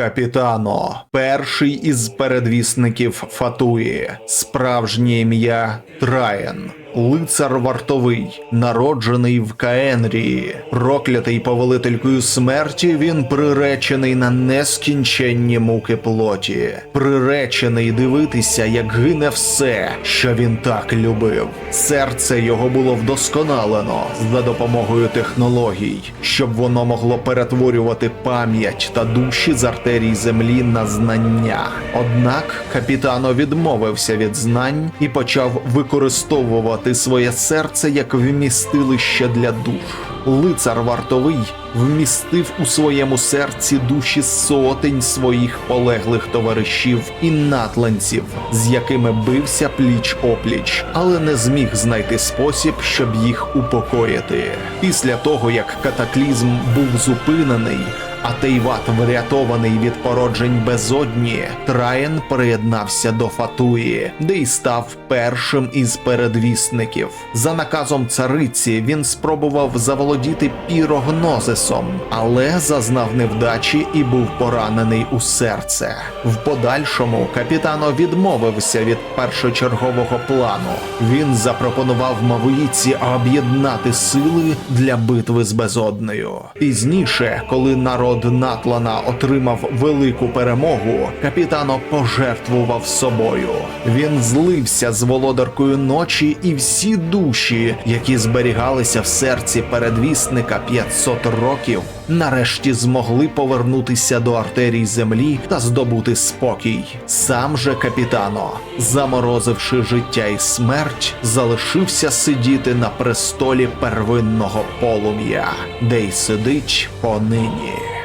Капітано, перший із передвісників Фатуї, справжнє ім'я Траєн. Лицар вартовий, народжений в Каенрії, проклятий повелителькою смерті, він приречений на нескінченні муки плоті, приречений дивитися, як гине все, що він так любив. Серце його було вдосконалено за допомогою технологій, щоб воно могло перетворювати пам'ять та душі з артерій землі на знання. Однак капітано відмовився від знань і почав використовувати своє серце як вмістилище для душ. Лицар вартовий вмістив у своєму серці душі сотень своїх полеглих товаришів і натланців, з якими бився пліч опліч, але не зміг знайти спосіб, щоб їх упокоїти. Після того, як катаклізм був зупинений, а Тейват врятований від породжень безодні, Траєн приєднався до Фатуї, де й став першим із передвісників. За наказом цариці він спробував заволодіти пірогнозисом, але зазнав невдачі і був поранений у серце. В подальшому капітано відмовився від першочергового плану. Він запропонував Мавуїці об'єднати сили для битви з безоднею. Пізніше, коли народ Натлана отримав велику перемогу, капітано пожертвував собою. Він злився з володаркою ночі, і всі душі, які зберігалися в серці передвісника 500 років, нарешті змогли повернутися до артерій землі та здобути спокій. Сам же капітано, заморозивши життя і смерть, залишився сидіти на престолі первинного полум'я, де й сидить понині.